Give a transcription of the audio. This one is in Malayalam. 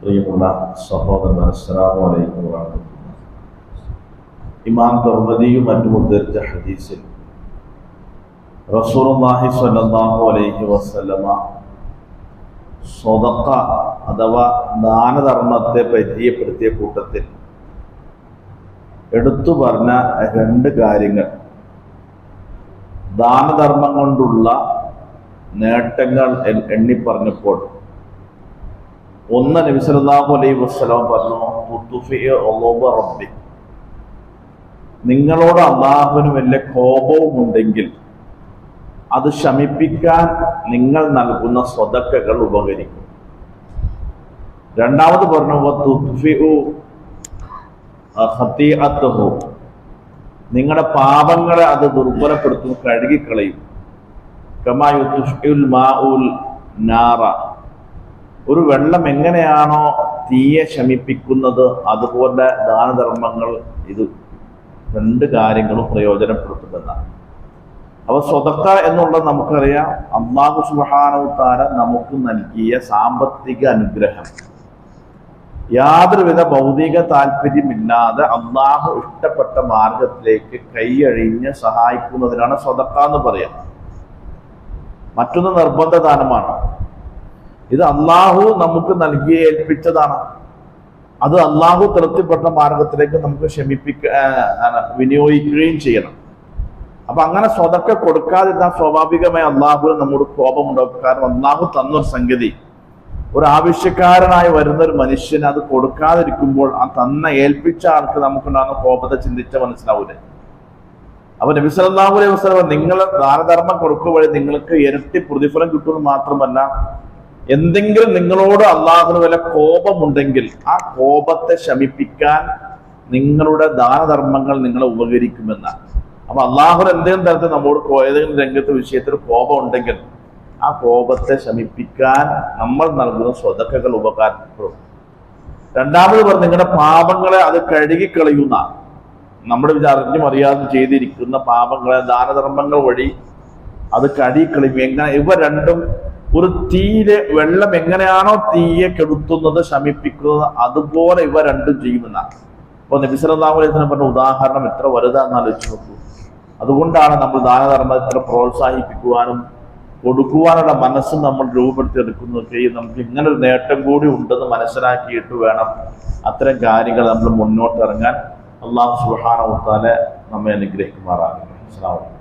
പ്രിയമുള്ള സഹോദരൻ അസ്സലാമു അലൈക്കും വറഹ്മത്തുള്ളാഹി ഇമാം തുർമദിയും മറ്റും ഉദ്ധരിച്ച ഹദീസിൽ റസൂലുള്ളാഹി സ്വല്ലല്ലാഹു അലൈഹി വസല്ലമ സ്വതക്ക അഥവാ ദാനധർമ്മത്തെ പരിചയപ്പെടുത്തിയ കൂട്ടത്തിൽ എടുത്തു പറഞ്ഞ രണ്ട് കാര്യങ്ങൾ. ദാനധർമ്മം കൊണ്ടുള്ള നേട്ടങ്ങൾ എണ്ണി പറഞ്ഞപ്പോൾ ഒന്ന് നബിസലാഹു അലൈ അലൈഹി വസല്ലം പറഞ്ഞു നിങ്ങളോട് അള്ളാഹുവിന് വലിയ കോപവും ഉണ്ടെങ്കിൽ അത് ശമിപ്പിക്കാൻ നിങ്ങൾ നൽകുന്ന സ്വതക്കകൾ ഉപകരിക്കും. രണ്ടാമത് പറഞ്ഞു നിങ്ങളുടെ പാപങ്ങളെ അത് ദുർബലപ്പെടുത്തും കഴുകിക്കളയും. നാറ. ഒരു വെള്ളം എങ്ങനെയാണോ തീയെ ശമിപ്പിക്കുന്നത് അതുപോലെ ദാനധർമ്മങ്ങൾ ഇത് രണ്ട് കാര്യങ്ങളും പ്രയോജനപ്പെടുത്തുന്നതാണ്. അപ്പൊ സ്വതക്ക എന്നുള്ളത് നമുക്കറിയാം. അള്ളാഹു സുബാനവുത്താര നമുക്ക് നൽകിയ സാമ്പത്തിക അനുഗ്രഹം. യാതൊരുവിധ ഭൗതിക താല്പര്യമില്ലാതെ അള്ളാഹു ഇഷ്ടപ്പെട്ട മാർഗത്തിലേക്ക് കൈയഴിഞ്ഞ് സഹായിക്കുന്നതിനാണ് സ്വതക്ക എന്ന് പറയാം മറ്റൊന്ന് നിർബന്ധ ദാനമാണ് ഇത് അള്ളാഹു നമുക്ക് നൽകിയ ഏൽപ്പിച്ചതാണ്. അത് അള്ളാഹു തൃപ്തിപ്പെട്ട മാർഗത്തിലേക്ക് നമുക്ക് ക്ഷമിപ്പിക്ക വിനിയോഗിക്കുകയും ചെയ്യണം. അപ്പൊ അങ്ങനെ സ്വതക്ക കൊടുക്കാതിരുന്നാൽ സ്വാഭാവികമായി അള്ളാഹുവിന് നമ്മോട് കോപമുണ്ടാകും കാരണം അള്ളാഹു തന്നൊരു സംഗതി. ഒരു ആവശ്യക്കാരനായി വരുന്ന ഒരു മനുഷ്യന് അത് കൊടുക്കാതിരിക്കുമ്പോൾ ആ തന്ന ഏൽപ്പിച്ച ആൾക്ക് നമുക്കുണ്ടാകുന്ന കോപത്തെ ചിന്തിച്ച മനസ്സിലാവൂലേ. അപ്പൊ നബി സല്ലല്ലാഹു അലൈഹി വസല്ലം നിങ്ങൾ ദാനധർമ്മം കൊടുക്കുക നിങ്ങൾക്ക് ഇരട്ടി പ്രതിഫലം കിട്ടുമെന്ന് മാത്രമല്ല എന്തെങ്കിലും നിങ്ങളോട് അള്ളാഹുന് വല്ല കോപമുണ്ടെങ്കിൽ ആ കോപത്തെ ശമിപ്പിക്കാൻ നിങ്ങളുടെ ദാനധർമ്മങ്ങൾ നിങ്ങളെ ഉപകരിക്കുമെന്നാണ് അപ്പൊ അള്ളാഹുന് എന്തെങ്കിലും തരത്തിൽ നമ്മോട് ഏതെങ്കിലും രംഗത്ത് വിഷയത്തിൽ കോപം ഉണ്ടെങ്കിൽ ആ കോപത്തെ ശമിപ്പിക്കാൻ നമ്മൾ നൽകുന്ന സ്വതക്കകൾ ഉപകാരപ്പെടും രണ്ടാമത് പറഞ്ഞു നിങ്ങളുടെ പാപങ്ങളെ അത് കഴുകിക്കളയുന്ന നമ്മുടെ അറിഞ്ഞും അറിയാതെ ചെയ്തിരിക്കുന്ന പാപങ്ങളെ ദാനധർമ്മങ്ങൾ വഴി അത് കഴുകിക്കളയും. എങ്ങനെ? ഇവ രണ്ടും ഒരു തീയിലെ വെള്ളം എങ്ങനെയാണോ തീയെ കെടുത്തുന്നത് ശമിപ്പിക്കുന്നത് അതുപോലെ ഇവ രണ്ടും ചെയ്യുമെന്നാണ് അപ്പൊ നബിസലാഹുലത്തിന് പറഞ്ഞ ഉദാഹരണം എത്ര വലുതാന്ന് ആലോചിച്ച് നോക്കൂ. അതുകൊണ്ടാണ് നമ്മൾ ദാനധർമ്മത്തെ പ്രോത്സാഹിപ്പിക്കുവാനും കൊടുക്കുവാനുള്ള മനസ്സ് നമ്മൾ രൂപപ്പെടുത്തിയെടുക്കുന്നതൊക്കെ നമുക്ക് ഇങ്ങനെ ഒരു നേട്ടം കൂടി ഉണ്ടെന്ന് മനസ്സിലാക്കിയിട്ട് വേണം അത്തരം കാര്യങ്ങൾ നമ്മൾ മുന്നോട്ട് ഇറങ്ങാൻ. അള്ളാഹു സുഹാന നമ്മെ അനുഗ്രഹിക്കുമാറാകും അലൈക്കും.